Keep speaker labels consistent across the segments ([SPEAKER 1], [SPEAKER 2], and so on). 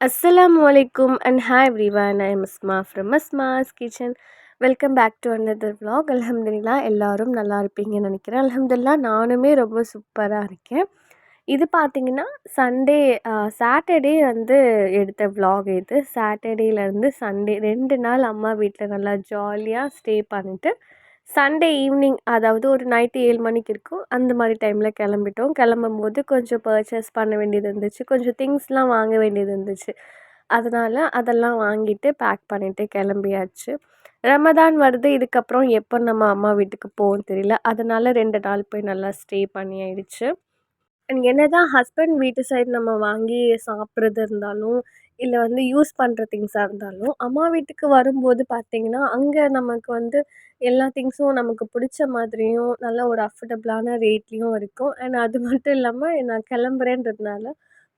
[SPEAKER 1] அஸ்லாம் வலைக்கும் and hi everyone I Masma from Masma's kitchen welcome back to another vlog. அலமதுல்லா எல்லோரும் நல்லா இருப்பீங்கன்னு நினைக்கிறேன். அலமதுல்லா நானுமே ரொம்ப சூப்பராக இருக்கேன். இது பார்த்தீங்கன்னா சண்டே சாட்டர்டே வந்து எடுத்த vlog இது. சாட்டர்டேலேருந்து சண்டே ரெண்டு நாள் அம்மா வீட்டில் நல்லா ஜாலியாக ஸ்டே பண்ணிட்டு சண்டே ஈவினிங் அதாவது ஒரு நைட்டு ஏழு மணிக்கு இருக்கும். அந்த மாதிரி டைமில் கிளம்பிட்டோம். கிளம்பும்போது கொஞ்சம் பர்ச்சேஸ் பண்ண வேண்டியது இருந்துச்சு. கொஞ்சம் திங்ஸ்லாம் வாங்க வேண்டியது இருந்துச்சு. அதனால் அதெல்லாம் வாங்கிட்டு பேக் பண்ணிவிட்டு கிளம்பியாச்சு. ரமதான் வருது. இதுக்கப்புறம் எப்போ நம்ம அம்மா வீட்டுக்கு போகும் தெரியல. அதனால் ரெண்டு நாள் போய் நல்லா ஸ்டே பண்ணி ஆயிடுச்சு. அண்ட் என்ன தான் ஹஸ்பண்ட் வீட்டு சைடு நம்ம வாங்கி சாப்பிட்றது இருந்தாலும் இல்லை வந்து யூஸ் பண்ணுற திங்ஸாக இருந்தாலும் அம்மா வீட்டுக்கு வரும்போது பார்த்திங்கன்னா அங்கே நமக்கு வந்து எல்லா திங்ஸும் நமக்கு பிடிச்ச மாதிரியும் நல்ல ஒரு அஃபர்டபுளான ரேட்லேயும் இருக்கும். அண்ட் அது மட்டும் இல்லாமல் நான் கிளம்புறேன்றதுனால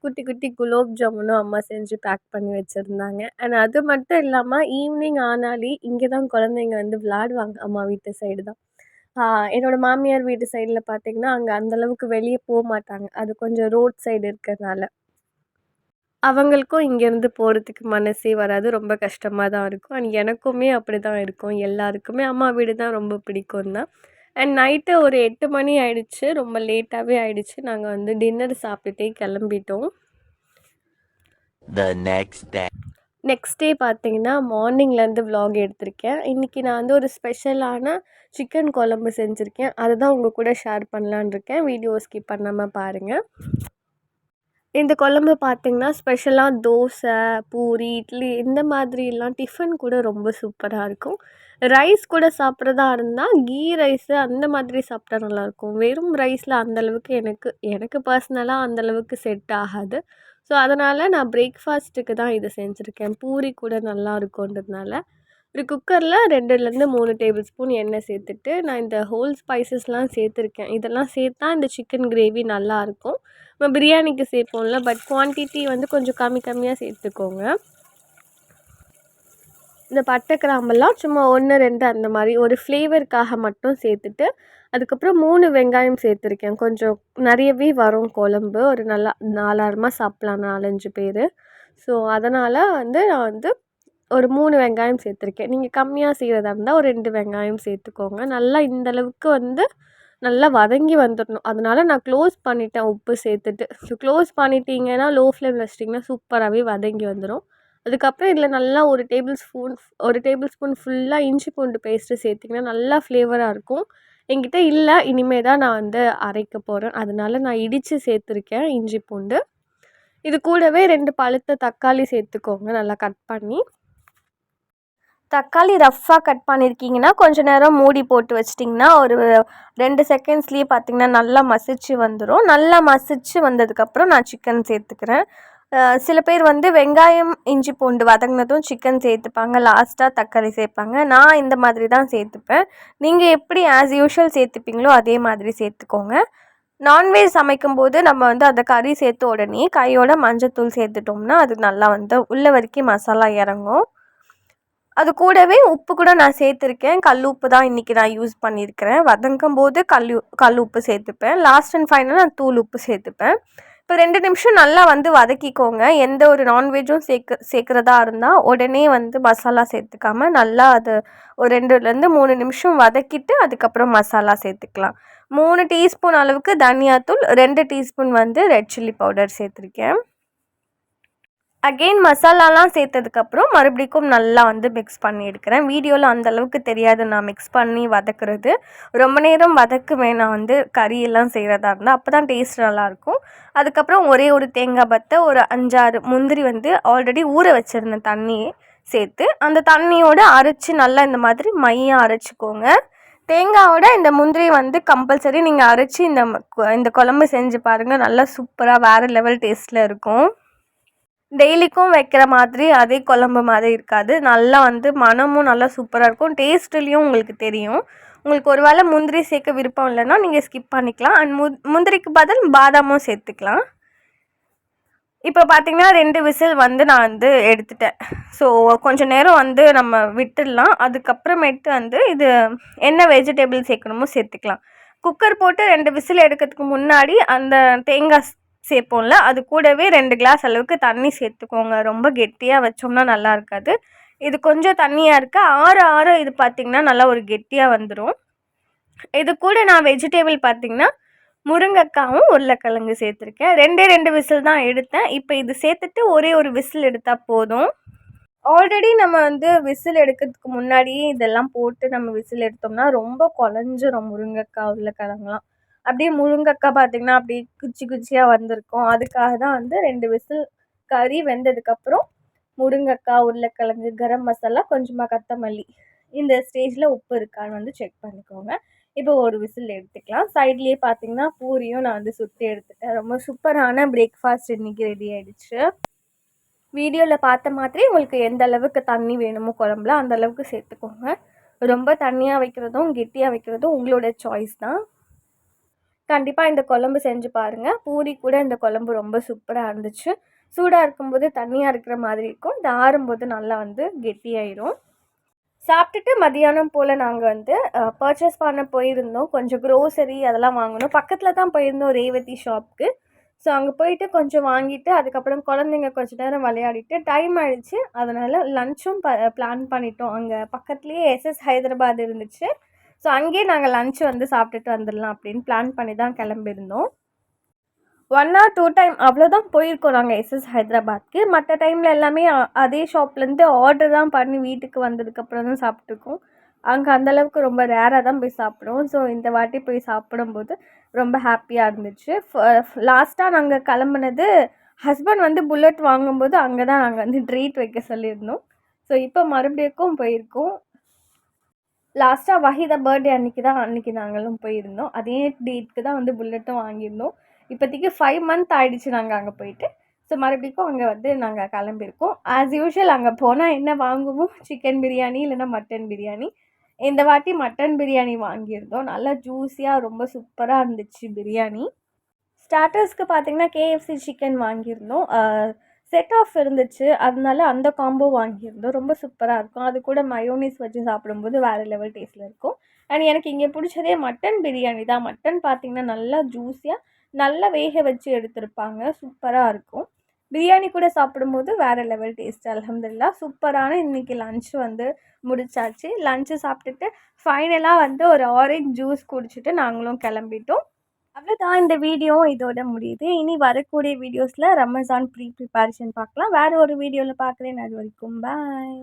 [SPEAKER 1] குட்டி குட்டி குலோப் ஜாமுனும் அம்மா செஞ்சு பேக் பண்ணி வச்சுருந்தாங்க. அண்ட் அது மட்டும் இல்லாமல் ஈவினிங் ஆனாலே இங்கே தான் குழந்தைங்க வந்து விளாடுவாங்க அம்மா வீட்டு சைடு தான். என்னோடய மாமியார் வீட்டு சைடில் பார்த்திங்கன்னா அங்கே அந்தளவுக்கு வெளியே போக மாட்டாங்க. அது கொஞ்சம் ரோட் சைடு இருக்கிறதுனால. அவங்களுக்கும் இங்கேருந்து போகிறதுக்கு மனசே வராது. ரொம்ப கஷ்டமாக தான் இருக்கும். அண்ட் எனக்குமே அப்படி தான் இருக்கும். எல்லாருக்குமே அம்மா வீடு தான் ரொம்ப பிடிக்கும் தான். அண்ட் நைட்டு ஒரு எட்டு மணி ஆயிடுச்சு. ரொம்ப லேட்டாகவே ஆயிடுச்சு. நாங்கள் வந்து டின்னர் சாப்பிட்டுட்டே கிளம்பிட்டோம். நெக்ஸ்ட் டே பார்த்தீங்கன்னா மார்னிங்லேருந்து vlog எடுத்திருக்கேன். இன்றைக்கி நான் வந்து ஒரு ஸ்பெஷலான சிக்கன் குழம்பு செஞ்சுருக்கேன். அதை தான் உங்கள் கூட ஷேர் பண்ணலான்னு இருக்கேன். வீடியோ ஸ்கிப் பண்ணாமல் பாருங்கள் இந்த குழம்பு பார்த்திங்கன்னா ஸ்பெஷலாக தோசை பூரி இட்லி இந்த மாதிரிலாம் டிஃபன் கூட ரொம்ப சூப்பராக இருக்கும். ரைஸ் கூட சாப்பிட்றதா இருந்தால் கீ ரைஸு அந்த மாதிரி சாப்பிட்டா நல்லாயிருக்கும். வெறும் ரைஸில் அந்தளவுக்கு எனக்கு எனக்கு பர்சனலாக அந்தளவுக்கு செட் ஆகாது. ஸோ அதனால் நான் பிரேக்ஃபாஸ்ட்டுக்கு தான் இது செஞ்சுருக்கேன். பூரி கூட நல்லா இருக்குன்றதுனால ஒரு குக்கரில் ரெண்டுலேருந்து மூணு டேபிள் ஸ்பூன் எண்ணெய் சேர்த்துட்டு நான் இந்த ஹோல் ஸ்பைசஸ்லாம் சேர்த்துருக்கேன். இதெல்லாம் சேர்த்தா இந்த சிக்கன் கிரேவி நல்லாயிருக்கும் நம்ம பிரியாணிக்கு சேர்ப்போம்ல பட் குவான்டிட்டி வந்து கொஞ்சம் கம்மி கம்மியாக சேர்த்துக்கோங்க. இந்த பட்டை கிராம்பெல்லாம் சும்மா ஒன்று ரெண்டு அந்த மாதிரி ஒரு ஃப்ளேவருக்காக மட்டும் சேர்த்துட்டு அதுக்கப்புறம் மூணு வெங்காயம் சேர்த்துருக்கேன். கொஞ்சம் நிறையவே வரும் குழம்பு. ஒரு நல்லா நாலாயிரமாக சாப்பிட்லாம் நாலஞ்சு பேர். ஸோ அதனால் வந்து நான் வந்து ஒரு மூணு வெங்காயம் சேர்த்துருக்கேன். நீங்கள் கம்மியாக செய்கிறதா இருந்தால் ஒரு ரெண்டு வெங்காயம் சேர்த்துக்கோங்க. நல்லா இந்தளவுக்கு வந்து நல்லா வதங்கி வந்துடணும் அதனால் நான் க்ளோஸ் பண்ணிட்டேன் உப்பு சேர்த்துட்டு. ஸோ க்ளோஸ் பண்ணிட்டீங்கன்னா லோ ஃப்ளேமில் வச்சிட்டிங்கன்னா சூப்பராகவே வதங்கி வந்துடும் அதுக்கப்புறம் இதில் நல்லா ஒரு டேபிள் ஸ்பூன் ஒரு டேபிள் ஸ்பூன் ஃபுல்லாக இஞ்சி பூண்டு பேஸ்ட்டு சேர்த்திங்கன்னா நல்லா ஃப்ளேவராக இருக்கும். என்கிட்ட இல்லை. இனிமேல் தான் நான் வந்து அரைக்க போகிறேன் அதனால நான் இடித்து சேர்த்துருக்கேன் இஞ்சி பூண்டு. இது கூடவே ரெண்டு பழுத்த தக்காளி சேர்த்துக்கோங்க. நல்லா கட் பண்ணி. தக்காளி ரஃப்பாக கட் பண்ணியிருக்கீங்கன்னா கொஞ்சம் நேரம் மூடி போட்டு வச்சிட்டிங்கன்னா ஒரு ரெண்டு செகண்ட்ஸ்லேயே பார்த்திங்கன்னா நல்லா மசிச்சு வந்துடும் நல்லா மசிச்சு வந்ததுக்கப்புறம் நான் சிக்கன் சேர்த்துக்கிறேன். சில பேர் வந்து வெங்காயம் இஞ்சி பூண்டு வதங்கினதும் சிக்கன் சேர்த்துப்பாங்க. லாஸ்ட்டாக தக்காளி சேர்ப்பாங்க. நான் இந்த மாதிரி தான் சேர்த்துப்பேன். நீங்கள் எப்படி ஆஸ் யூஷுவல் சேர்த்துப்பீங்களோ அதே மாதிரி சேர்த்துக்கோங்க. நான்வெஜ் சமைக்கும்போது நம்ம வந்து அந்த கறி சேர்த்த உடனே கையோட மஞ்சத்தூள் சேர்த்துட்டோம்னா அது நல்லா வந்து உள்ள வரைக்கும் மசாலா இறங்கும். அது கூடவே உப்பு கூட நான் சேர்த்துருக்கேன். கல் உப்பு தான் இன்றைக்கி நான் யூஸ் பண்ணியிருக்கிறேன். வதங்கும் போது கல் கல் உப்பு சேர்த்துப்பேன். லாஸ்ட் அண்ட் ஃபைனல் நான் தூள் உப்பு சேர்த்துப்பேன். இப்போ ரெண்டு நிமிஷம் நல்லா வந்து வதக்கிக்கோங்க. எந்த ஒரு நான்வெஜ்ஜும் சேர்க்க சேர்க்குறதா இருந்தால் உடனே வந்து மசாலா சேர்த்துக்காம நல்லா அது ஒரு ரெண்டுலேருந்து மூணு நிமிஷம் வதக்கிட்டு அதுக்கப்புறம் மசாலா சேர்த்துக்கலாம். மூணு டீஸ்பூன் அளவுக்கு தனியாத்தூள் ரெண்டு டீஸ்பூன் வந்து ரெட் சில்லி பவுடர் சேர்த்துருக்கேன். அகெயின் மசாலாலாம் சேர்த்ததுக்கப்புறம் மறுபடிக்கும் நல்லா வந்து மிக்ஸ் பண்ணி எடுக்கிறேன் வீடியோவில் அந்தளவுக்கு தெரியாது. நான் மிக்ஸ் பண்ணி வதக்குறது. ரொம்ப நேரம் வதக்குவேன். நான் வந்து கறியெல்லாம் செய்கிறதா இருந்தால் அப்போ தான் டேஸ்ட் நல்லாயிருக்கும். அதுக்கப்புறம் ஒரே ஒரு தேங்காய் பத்தை ஒரு அஞ்சாறு முந்திரி வந்து ஆல்ரெடி ஊற வச்சுருந்தேன் தண்ணியை சேர்த்து அந்த தண்ணியோடு அரைச்சி நல்லா இந்த மாதிரி மையாக அரைச்சிக்கோங்க. தேங்காவோட இந்த முந்திரி வந்து கம்பல்சரி நீங்கள் அரைச்சி இந்த இந்த குழம்பு செஞ்சு பாருங்கள் நல்லா சூப்பராக வேறு லெவல் டேஸ்ட்டில் இருக்கும். டெய்லிக்கும் வைக்கிற மாதிரி அதே குழம்பு மாதிரி இருக்காது. நல்லா வந்து மனமும் நல்லா சூப்பராக இருக்கும். டேஸ்ட்லேயும் உங்களுக்கு தெரியும். உங்களுக்கு ஒரு வேளை முந்திரி சேர்க்க விருப்பம் இல்லைன்னா நீங்கள் ஸ்கிப் பண்ணிக்கலாம். அண்ட் மு முந்திரிக்கு பதில் பாதாமும் சேர்த்துக்கலாம். இப்போ பார்த்திங்கன்னா ரெண்டு விசில் வந்து நான் வந்து எடுத்துட்டேன். ஸோ கொஞ்சம் நேரம் வந்து நம்ம விட்டுடலாம். அதுக்கப்புறமேட்டு வந்து இது என்ன வெஜிடபிள் சேர்க்கணுமோ சேர்த்துக்கலாம். குக்கர் போட்டு ரெண்டு விசில் எடுக்கிறதுக்கு முன்னாடி அந்த தேங்காய் சேர்ப்போம்ல? அது கூடவே ரெண்டு கிளாஸ் அளவுக்கு தண்ணி சேர்த்துக்கோங்க. ரொம்ப கெட்டியாக வச்சோம்னா நல்லா இருக்காது. இது கொஞ்சம் தண்ணியாக இருக்க. ஆற ஆற இது பார்த்திங்கன்னா நல்லா ஒரு கெட்டியாக வந்துடும் இது கூட நான் வெஜிடேபிள் பார்த்திங்கன்னா முருங்கைக்காவும் உருளைக்கிழங்கு சேர்த்துருக்கேன். ரெண்டே ரெண்டு விசில் தான் எடுத்தேன். இப்போ இது சேர்த்துட்டு ஒரே ஒரு விசில் எடுத்தால் போதும். ஆல்ரெடி நம்ம வந்து விசில் எடுக்கிறதுக்கு முன்னாடியே இதெல்லாம் போட்டு நம்ம விசில் எடுத்தோம்னா ரொம்ப குழஞ்சிரும் முருங்கைக்காய் உருளைக்கிழங்குலாம். அப்படியே முருங்கைக்காய் பார்த்திங்கன்னா அப்படியே குச்சி குச்சியாக வந்திருக்கும். அதுக்காக தான் வந்து ரெண்டு விசில் கறி வெந்ததுக்கப்புறம் முருங்கக்காய் உருளைக்கிழங்கு கரம் மசாலா கொஞ்சமாக கொத்தமல்லி. இந்த ஸ்டேஜில் உப்பு இருக்கான்னு வந்து செக் பண்ணிக்கோங்க. இப்போ ஒரு விசில் எடுத்துக்கலாம். சைட்லேயே பார்த்தீங்கன்னா பூரியும் நான் வந்து சுற்றி எடுத்துட்டேன். ரொம்ப சூப்பரான பிரேக்ஃபாஸ்ட் இன்றைக்கி ரெடி ஆகிடுச்சு வீடியோவில் பார்த்த மாதிரி உங்களுக்கு எந்த அளவுக்கு தண்ணி வேணுமோ குழம்புல அந்த அளவுக்கு சேர்த்துக்கோங்க. ரொம்ப தண்ணியாக வைக்கிறதும் கெட்டியாக வைக்கிறதும் உங்களோட சாய்ஸ் தான். கண்டிப்பாக இந்த குழம்பு செஞ்சு பாருங்கள் பூரி கூட இந்த குழம்பு ரொம்ப சூப்பராக இருந்துச்சு. சூடாக இருக்கும்போது தண்ணியாக இருக்கிற மாதிரி இருக்கும். இது ஆறும்போது நல்லா வந்து கெட்டியாயிரும். சாப்பிட்டுட்டு மதியானம் போல் நாங்கள் வந்து பர்ச்சேஸ் பண்ண போயிருந்தோம். கொஞ்சம் க்ரோசரி அதெல்லாம் வாங்கணும். பக்கத்தில் தான் போயிருந்தோம் ரேவதி ஷாப்புக்கு ஸோ அங்கே போயிட்டு கொஞ்சம் வாங்கிட்டு அதுக்கப்புறம் குழந்தைங்க கொஞ்சம் நேரம் விளையாடிட்டு டைம் ஆயிடுச்சு. அதனால் லஞ்சும் ப பிளான் பண்ணிட்டோம். அங்கே பக்கத்துலேயே எஸ்எஸ் ஹைதராபாத் இருந்துச்சு. ஸோ அங்கேயே நாங்கள் லஞ்ச் வந்து சாப்பிட்டுட்டு வந்துடலாம் அப்படின்னு பிளான் பண்ணி தான் கிளம்பியிருந்தோம். ஒன் ஆர் டூ டைம் அவ்வளோதான் போயிருக்கோம் நாங்கள் எஸ்எஸ் ஹைதராபாத்க்கு. மற்ற டைமில் எல்லாமே அதே ஷாப்லேருந்து ஆர்டர் தான் பண்ணி வீட்டுக்கு வந்ததுக்கப்புறம் தான் சாப்பிட்ருக்கோம் அங்கே அந்தளவுக்கு ரொம்ப ரேராக தான் போய் சாப்பிடுவோம் ஸோ இந்த வாட்டி போய் சாப்பிடும்போது ரொம்ப ஹாப்பியாக இருந்துச்சு. லாஸ்ட்டாக நாங்கள் கிளம்புனது ஹஸ்பண்ட் வந்து புல்லட் வாங்கும்போது அங்கே தான் நாங்கள் வந்து ட்ரீட் வைக்க சொல்லியிருந்தோம். ஸோ இப்போ மறுபடியும் போயிருக்கோம். லாஸ்ட்டாக வஹிதா பர்த்டே அன்றைக்கி தான் அன்றைக்கி நாங்களும் போயிருந்தோம். அதே டேட்க்கு தான் வந்து புல்லட்டும் வாங்கியிருந்தோம். இப்போதைக்கு ஃபைவ் மந்த் ஆகிடுச்சு நாங்கள் அங்கே போயிட்டு. ஸோ மறுபடியும் அங்கே வந்து நாங்கள் கிளம்பியிருக்கோம். ஆஸ் யூஷுவல் அங்கே போனால் என்ன வாங்குவோம்? சிக்கன் பிரியாணி இல்லைன்னா மட்டன் பிரியாணி. இந்த வாட்டி மட்டன் பிரியாணி வாங்கியிருந்தோம். நல்லா ஜூஸியாக ரொம்ப சூப்பராக இருந்துச்சு பிரியாணி. ஸ்டார்டர்ஸ்க்கு பார்த்திங்கன்னா கேஎஃப்சி சிக்கன் வாங்கியிருந்தோம். செட் ஆஃப் இருந்துச்சு. அதனால அந்த காம்போ வாங்கியிருந்தோம். ரொம்ப சூப்பராக இருக்கும். அது கூட மயோனிஸ் வச்சு சாப்பிடும்போது வேறு லெவல் டேஸ்ட்டில் இருக்கும். அண்ட் எனக்கு இங்கே பிடிச்சதே மட்டன் பிரியாணி தான். மட்டன் பார்த்திங்கன்னா நல்லா ஜூஸியாக நல்லா வேக வச்சு எடுத்திருப்பாங்க. சூப்பராக இருக்கும். பிரியாணி கூட சாப்பிடும்போது வேறு லெவல் டேஸ்ட் அலமதுல்லா சூப்பரான இன்றைக்கி லன்ச் வந்து முடிச்சாச்சு. லஞ்சு சாப்பிட்டுட்டு ஃபைனலாக வந்து ஒரு ஆரஞ்ச் ஜூஸ் குடிச்சிட்டு நாங்களும் கிளம்பிட்டோம். அவ்வளோதான் இந்த வீடியோ இதோட முடியுது. இனி வரக்கூடிய வீடியோஸில் ரமஸான் ப்ரீ ப்ரிப்பரேஷன் பார்க்கலாம். வேறு ஒரு வீடியோவில் பார்க்குறேன். அது வரைக்கும் பாய்